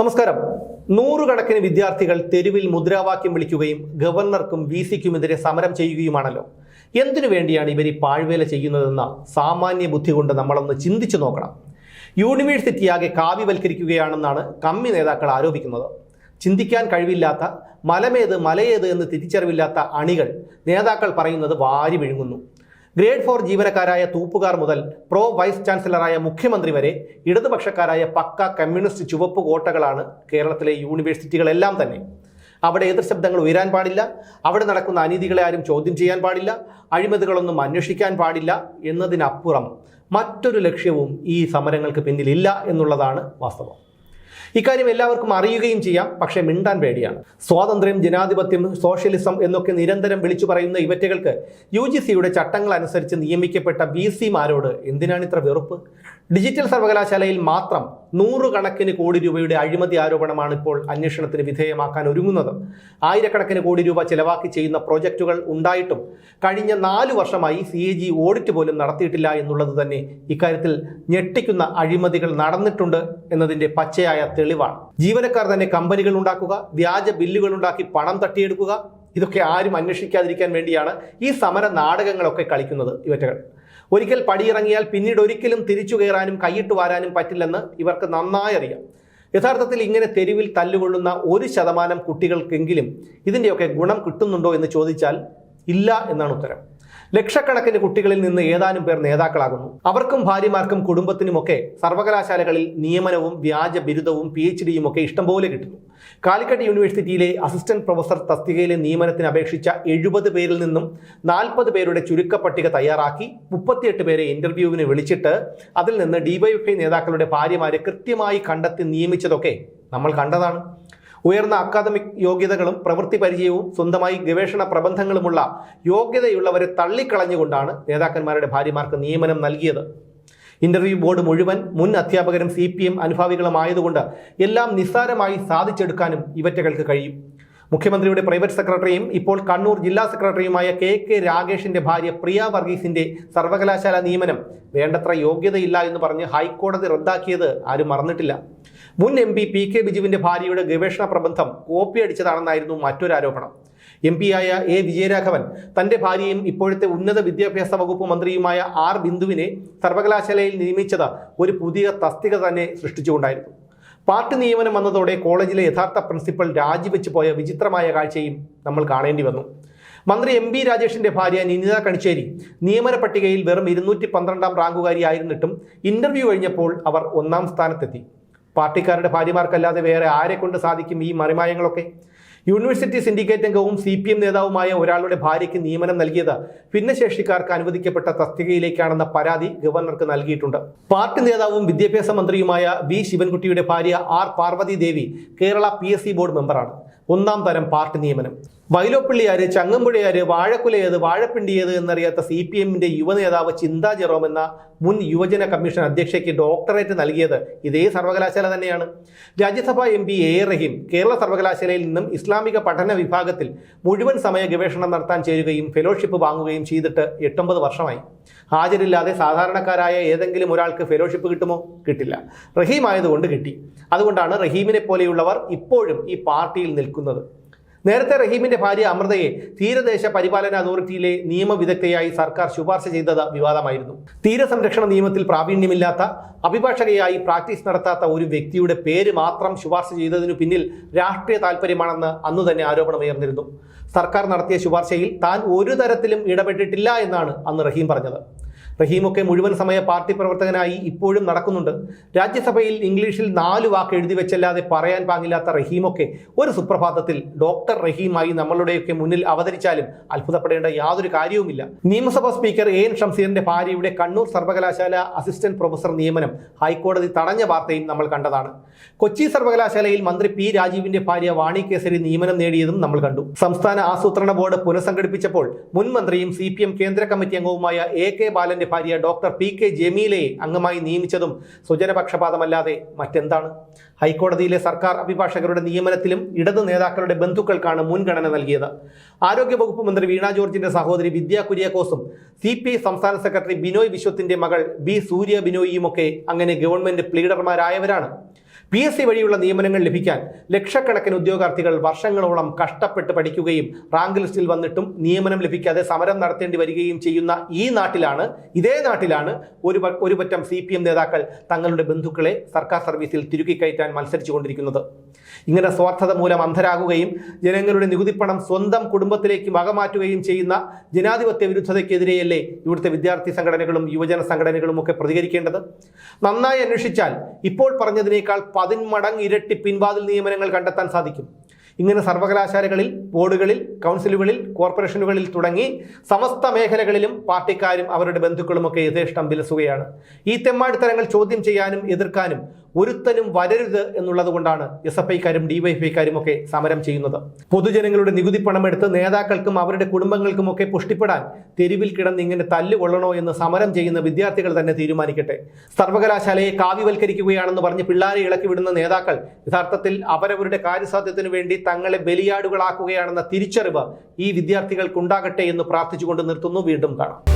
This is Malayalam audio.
നമസ്കാരം. നൂറുകണക്കിന് വിദ്യാർത്ഥികൾ തെരുവിൽ മുദ്രാവാക്യം വിളിക്കുകയും ഗവർണർക്കും വി സിക്കുമെതിരെ സമരം ചെയ്യുകയുമാണല്ലോ. എന്തിനു വേണ്ടിയാണ് ഇവർ ഈ പാഴ്വേല ചെയ്യുന്നതെന്ന സാമാന്യ ബുദ്ധി കൊണ്ട് നമ്മളൊന്ന് ചിന്തിച്ചു നോക്കണം. യൂണിവേഴ്സിറ്റിയാകെ കാവ്യവൽക്കരിക്കുകയാണെന്നാണ് കമ്മി നേതാക്കൾ ആരോപിക്കുന്നത്. ചിന്തിക്കാൻ കഴിവില്ലാത്ത മലമേത് മലയേത് എന്ന് തിരിച്ചറിവില്ലാത്ത അണികൾ നേതാക്കൾ പറയുന്നത് വാരി വിഴുങ്ങുന്നു ഗ്രേഡ് ഫോർ ജീവനക്കാരായ തൂപ്പുകാർ മുതൽ പ്രോ വൈസ് ചാൻസലറായ മുഖ്യമന്ത്രി വരെ ഇടതുപക്ഷക്കാരായ പക്ക കമ്മ്യൂണിസ്റ്റ് ചുവപ്പ് കോട്ടകളാണ് കേരളത്തിലെ യൂണിവേഴ്സിറ്റികളെല്ലാം തന്നെ. അവിടെ എതിർശബ്ദങ്ങൾ ഉയരാൻ പാടില്ല അവിടെ നടക്കുന്ന അനീതികളെ ആരും ചോദ്യം ചെയ്യാൻ പാടില്ല അഴിമതികളൊന്നും അന്വേഷിക്കാൻ പാടില്ല എന്നതിനപ്പുറം മറ്റൊരു ലക്ഷ്യവും ഈ സമരങ്ങൾക്ക് പിന്നിലില്ല എന്നുള്ളതാണ് വാസ്തവം. ഇക്കാര്യം എല്ലാവർക്കും അറിയുകയും ചെയ്യാം. പക്ഷേ മിണ്ടാൻ പേടിയാണ്. സ്വാതന്ത്ര്യം ജനാധിപത്യം സോഷ്യലിസം എന്നൊക്കെ നിരന്തരം വിളിച്ചു പറയുന്ന ഇവറ്റകൾക്ക് യു ജി സിയുടെ ചട്ടങ്ങൾ അനുസരിച്ച് നിയമിക്കപ്പെട്ട ബി സിമാരോട് എന്തിനാണ് ഇത്ര വെറുപ്പ്? ഡിജിറ്റൽ സർവകലാശാലയിൽ മാത്രം നൂറുകണക്കിന് കോടി രൂപയുടെ അഴിമതി ആരോപണമാണ് ഇപ്പോൾ അന്വേഷണത്തിന് വിധേയമാക്കാൻ ഒരുങ്ങുന്നത്. ആയിരക്കണക്കിന് കോടി രൂപ ചെലവാക്കി ചെയ്യുന്ന പ്രോജക്റ്റുകൾ ഉണ്ടായിട്ടും കഴിഞ്ഞ നാലു വർഷമായി സി എ ജി ഓഡിറ്റ് പോലും നടത്തിയിട്ടില്ല എന്നുള്ളത് തന്നെ ഇക്കാര്യത്തിൽ ഞെട്ടിക്കുന്ന അഴിമതികൾ നടന്നിട്ടുണ്ട് എന്നതിന്റെ പച്ചയായ തെളിവാണ്. ജീവനക്കാർ തന്നെ കമ്പനികൾ ഉണ്ടാക്കുക വ്യാജ ബില്ലുകൾ ഉണ്ടാക്കി പണം തട്ടിയെടുക്കുക ഇതൊക്കെ ആരും അന്വേഷിക്കാതിരിക്കാൻ വേണ്ടിയാണ് ഈ സമര നാടകങ്ങളൊക്കെ കളിക്കുന്നത് ഇവറ്റകൾ. ഒരിക്കൽ പടിയിറങ്ങിയാൽ പിന്നീട് ഒരിക്കലും തിരിച്ചു കയറാനും കൈയിട്ട് വാരാനും പറ്റില്ലെന്ന് ഇവർക്ക് നന്നായി അറിയാം. യഥാർത്ഥത്തിൽ ഇങ്ങനെ തെരുവിൽ തല്ലുകൊള്ളുന്ന ഒരു ശതമാനം കുട്ടികൾക്കെങ്കിലും ഇതിന്റെയൊക്കെ ഗുണം കിട്ടുന്നുണ്ടോ എന്ന് ചോദിച്ചാൽ ഇല്ല എന്നാണ് ഉത്തരം. ലക്ഷക്കണക്കിന് കുട്ടികളിൽ നിന്ന് ഏതാനും പേർ നേതാക്കളാകുന്നു. അവർക്കും ഭാര്യമാർക്കും കുടുംബത്തിനുമൊക്കെ സർവകലാശാലകളിൽ നിയമനവും വ്യാജ ബിരുദവും പി എച്ച് ഡിയും ഒക്കെ ഇഷ്ടംപോലെ കിട്ടുന്നു. കാലിക്കറ്റ് യൂണിവേഴ്സിറ്റിയിലെ അസിസ്റ്റന്റ് പ്രൊഫസർ തസ്തികയിലെ നിയമനത്തിന് അപേക്ഷിച്ച എഴുപത് പേരിൽ നിന്നും നാൽപ്പത് പേരുടെ ചുരുക്കപ്പട്ടിക തയ്യാറാക്കി മുപ്പത്തിയെട്ട് പേരെ ഇന്റർവ്യൂവിന് വിളിച്ചിട്ട് അതിൽ നിന്ന് ഡിവൈഎഫ്ഐ നേതാക്കളുടെ ഭാര്യമാരെ കൃത്യമായി കണ്ടെത്തി നിയമിച്ചതൊക്കെ നമ്മൾ കണ്ടതാണ്. ഉയർന്ന അക്കാദമിക് യോഗ്യതകളും പ്രവൃത്തി പരിചയവും സ്വന്തമായി ഗവേഷണ പ്രബന്ധങ്ങളുമുള്ള യോഗ്യതയുള്ളവരെ തള്ളിക്കളഞ്ഞുകൊണ്ടാണ് നേതാക്കന്മാരുടെ ഭാര്യമാർക്ക് നിയമനം നൽകിയത്. ഇന്റർവ്യൂ ബോർഡ് മുഴുവൻ മുൻ അധ്യാപകരും സി പി എം അനുഭാവികളുമായതുകൊണ്ട് എല്ലാം നിസ്സാരമായി സാധിച്ചെടുക്കാനും ഇവറ്റകൾക്ക് കഴിയും. മുഖ്യമന്ത്രിയുടെ പ്രൈവറ്റ് സെക്രട്ടറിയും ഇപ്പോൾ കണ്ണൂർ ജില്ലാ സെക്രട്ടറിയുമായ കെ കെ രാഗേഷിന്റെ ഭാര്യ പ്രിയ വർഗീസിന്റെ സർവകലാശാല നിയമനം വേണ്ടത്ര യോഗ്യതയില്ല എന്ന് പറഞ്ഞ് ഹൈക്കോടതി റദ്ദാക്കിയത് ആരും മറന്നിട്ടില്ല. മുൻ എം പി പി കെ ബിജുവിന്റെ ഭാര്യയുടെ ഗവേഷണ പ്രബന്ധം കോപ്പി അടിച്ചതാണെന്നായിരുന്നു മറ്റൊരു ആരോപണം. എം പിയായ എ വിജയരാഘവൻ തന്റെ ഭാര്യയും ഇപ്പോഴത്തെ ഉന്നത വിദ്യാഭ്യാസ വകുപ്പ് മന്ത്രിയുമായ ആർ ബിന്ദുവിനെ സർവകലാശാലയിൽ നിയമിച്ചത് ഒരു പുതിയ തസ്തിക തന്നെ സൃഷ്ടിച്ചുകൊണ്ടായിരുന്നു. പാർട്ടി നിയമനം വന്നതോടെ കോളേജിലെ യഥാർത്ഥ പ്രിൻസിപ്പൽ രാജിവെച്ച് പോയ വിചിത്രമായ കാഴ്ചയും നമ്മൾ കാണേണ്ടി വന്നു. മന്ത്രി എം ബി രാജേഷിന്റെ ഭാര്യ നിനിത കണിച്ചേരി നിയമന പട്ടികയിൽ വെറും ഇരുന്നൂറ്റി പന്ത്രണ്ടാം റാങ്കുകാരിയായിരുന്നിട്ടും ഇന്റർവ്യൂ കഴിഞ്ഞപ്പോൾ അവർ ഒന്നാം സ്ഥാനത്തെത്തി. പാർട്ടിക്കാരുടെ ഭാര്യമാർക്കല്ലാതെ വേറെ ആരെ കൊണ്ട് സാധിക്കും ഈ മറിമായങ്ങളൊക്കെ? യൂണിവേഴ്സിറ്റി സിൻഡിക്കേറ്റ് അംഗവും സി പി എം നേതാവുമായ ഒരാളുടെ ഭാര്യയ്ക്ക് നിയമനം നൽകിയത് ഭിന്നശേഷിക്കാർക്ക് അനുവദിക്കപ്പെട്ട തസ്തികയിലേക്കാണെന്ന പരാതി ഗവർണർക്ക് നൽകിയിട്ടുണ്ട്. പാർട്ടി നേതാവും വിദ്യാഭ്യാസ മന്ത്രിയുമായ വി ശിവൻകുട്ടിയുടെ ഭാര്യ R Parvathi Devi Kerala P board മെമ്പറാണ് ഒന്നാം തരം പാർട്ടി നിയമനം. വൈലോപ്പിള്ളിയാര് ചങ്ങമ്പുഴയാര് വാഴക്കുലയേത് വാഴപ്പിണ്ടിയേത് എന്നറിയാത്ത സി പി എമ്മിന്റെ യുവനേതാവ് ചിന്താ ജെറോം എന്ന മുൻ യുവജന കമ്മീഷൻ അധ്യക്ഷയ്ക്ക് ഡോക്ടറേറ്റ് നൽകിയത് ഇതേ സർവകലാശാല തന്നെയാണ്. രാജ്യസഭാ M P A Rahim Kerala സർവകലാശാലയിൽ നിന്നും ഇസ്ലാമിക പഠന വിഭാഗത്തിൽ മുഴുവൻ സമയ ഗവേഷണം നടത്താൻ ചേരുകയും ഫെലോഷിപ്പ് വാങ്ങുകയും ചെയ്തിട്ട് എട്ടൊമ്പത് വർഷമായി. ഹാജരില്ലാതെ സാധാരണക്കാരായ ഏതെങ്കിലും ഒരാൾക്ക് ഫെലോഷിപ്പ് കിട്ടുമോ? കിട്ടില്ല. റഹീം ആയതുകൊണ്ട് കിട്ടി. അതുകൊണ്ടാണ് റഹീമിനെ പോലെയുള്ളവർ ഇപ്പോഴും ഈ പാർട്ടിയിൽ നിൽക്കുന്നത്. നേരത്തെ റഹീമിന്റെ ഭാര്യ അമൃതയെ തീരദേശ പരിപാലന അതോറിറ്റിയിലെ നിയമവിദഗ്ധയായി സർക്കാർ ശുപാർശ ചെയ്തത് വിവാദമായിരുന്നു. തീരസംരക്ഷണ നിയമത്തിൽ പ്രാവീണ്യമില്ലാത്ത അഭിഭാഷകയായി പ്രാക്ടീസ് നടത്താത്ത ഒരു വ്യക്തിയുടെ പേര് മാത്രം ശുപാർശ ചെയ്തതിനു പിന്നിൽ രാഷ്ട്രീയ താല്പര്യമാണെന്ന് അന്നു തന്നെ ആരോപണം ഉയർന്നിരുന്നു സർക്കാർ നടത്തിയ ശുപാർശയിൽ താൻ ഒരു തരത്തിലും ഇടപെട്ടിട്ടില്ല എന്നാണ് അന്ന് റഹീം പറഞ്ഞത്. റഹീമൊക്കെ മുഴുവൻ സമയ പാർട്ടി പ്രവർത്തകനായി ഇപ്പോഴും നടക്കുന്നുണ്ട്. രാജ്യസഭയിൽ ഇംഗ്ലീഷിൽ നാല് വാക്ക് എഴുതി വെച്ചല്ലാതെ പറയാൻ പാങ്ങില്ലാത്ത റഹീമൊക്കെ ഒരു സുപ്രഭാതത്തിൽ ഡോക്ടർ റഹീമായി നമ്മളുടെയൊക്കെ മുന്നിൽ അവതരിച്ചാലും അത്ഭുതപ്പെടേണ്ട യാതൊരു കാര്യവുമില്ല. നിയമസഭാ സ്പീക്കർ എ എൻ ഷംസീറിന്റെ ഭാര്യയുടെ കണ്ണൂർ സർവകലാശാല അസിസ്റ്റന്റ് പ്രൊഫസർ നിയമനം ഹൈക്കോടതി തടഞ്ഞ വാർത്തയും നമ്മൾ കണ്ടതാണ്. കൊച്ചി സർവകലാശാലയിൽ മന്ത്രി പി രാജീവിന്റെ ഭാര്യ വാണി കേസരി നിയമനം നേടിയതും നമ്മൾ കണ്ടു. സംസ്ഥാന ആസൂത്രണ ബോർഡ് പുനഃസംഘടിപ്പിച്ചപ്പോൾ മുൻ മന്ത്രിയും സി കേന്ദ്ര കമ്മിറ്റി അംഗവുമായ എ കെ ബാലന്റെ ഭാര്യ ഡോക്ടർ പി കെ ജമീലയെ അംഗമായി നിയമിച്ചതും സുജനപക്ഷപാതമല്ലാതെ മറ്റെന്താണ്? ഹൈക്കോടതിയിലെ സർക്കാർ അഭിഭാഷകരുടെ നിയമനത്തിലും ഇടതു നേതാക്കളുടെ ബന്ധുക്കൾക്കാണ് മുൻഗണന നൽകിയത്. ആരോഗ്യവകുപ്പ് മന്ത്രി വീണ ജോർജിന്റെ സഹോദരി വിദ്യ കുര്യാക്കോസും സി പി ഐ സംസ്ഥാന സെക്രട്ടറി ബിനോയ് വിശ്വത്തിന്റെ മകൾ ബി സൂര്യ ബിനോയിയുമൊക്കെ അങ്ങനെ ഗവൺമെന്റ് പ്ലീഡർമാരായവരാണ്. പി എസ് സി വഴിയുള്ള നിയമനങ്ങൾ ലഭിക്കാൻ ലക്ഷക്കണക്കിന് ഉദ്യോഗാർത്ഥികൾ വർഷങ്ങളോളം കഷ്ടപ്പെട്ട് പഠിക്കുകയും റാങ്ക് ലിസ്റ്റിൽ വന്നിട്ടും നിയമനം ലഭിക്കാതെ സമരം നടത്തേണ്ടി വരികയും ചെയ്യുന്ന ഈ നാട്ടിലാണ് ഇതേ നാട്ടിലാണ് ഒരു ഒരു പറ്റം സി പി എം നേതാക്കൾ തങ്ങളുടെ ബന്ധുക്കളെ സർക്കാർ സർവീസിൽ തിരുക്കിക്കയറ്റാൻ കയറ്റാൻ മത്സരിച്ചു കൊണ്ടിരിക്കുന്നത് ഇങ്ങനെ സ്വാർത്ഥത മൂലം അന്ധരാകുകയും ജനങ്ങളുടെ നികുതിപ്പണം സ്വന്തം കുടുംബത്തിലേക്ക് വകമാറ്റുകയും ചെയ്യുന്ന ജനാധിപത്യ വിരുദ്ധതയ്ക്കെതിരെയല്ലേ ഇവിടുത്തെ വിദ്യാർത്ഥി സംഘടനകളും യുവജന സംഘടനകളും ഒക്കെ പ്രതികരിക്കേണ്ടത്? നന്നായി അന്വേഷിച്ചാൽ ഇപ്പോൾ പറഞ്ഞതിനേക്കാൾ പതിന്മടങ്ങ് ഇരട്ടി പിൻവാതിൽ നിയമനങ്ങൾ കണ്ടെത്താൻ സാധിക്കും. ഇങ്ങനെ സർവകലാശാലകളിൽ ബോർഡുകളിൽ കൗൺസിലുകളിൽ കോർപ്പറേഷനുകളിൽ തുടങ്ങി സമസ്ത മേഖലകളിലും പാർട്ടിക്കാരും അവരുടെ ബന്ധുക്കളുമൊക്കെ യഥേഷ്ടം വിലസുകയാണ്. ഈ തെമ്മാടിത്തരങ്ങൾ ചോദ്യം ചെയ്യാനും എതിർക്കാനും ഒരുത്തനും വരരുത് എന്നുള്ളത് കൊണ്ടാണ് എസ് എഫ് ഐക്കാരും ഡിവൈഎഫ്ഐക്കാരും ഒക്കെ സമരം ചെയ്യുന്നത്. പൊതുജനങ്ങളുടെ നികുതി പണമെടുത്ത് നേതാക്കൾക്കും അവരുടെ കുടുംബങ്ങൾക്കും ഒക്കെ പുഷ്ടിപ്പെടാൻ തെരുവിൽ കിടന്ന് ഇങ്ങനെ തല്ലുകൊള്ളണോ എന്ന് സമരം ചെയ്യുന്ന വിദ്യാർത്ഥികൾ തന്നെ തീരുമാനിക്കട്ടെ. സർവകലാശാലയെ കാവ്യവൽക്കരിക്കുകയാണെന്ന് പറഞ്ഞ് പിള്ളാരെ ഇളക്കി വിടുന്ന നേതാക്കൾ യഥാർത്ഥത്തിൽ അവരവരുടെ കാര്യസാധ്യത്തിനു വേണ്ടി തങ്ങളെ ബലിയാടുകളാക്കുകയാണെന്ന തിരിച്ചറിവ് ഈ വിദ്യാർത്ഥികൾക്കുണ്ടാകട്ടെ എന്ന് പ്രാർത്ഥിച്ചുകൊണ്ട് നിർത്തുന്നു. വീണ്ടും കാണാം.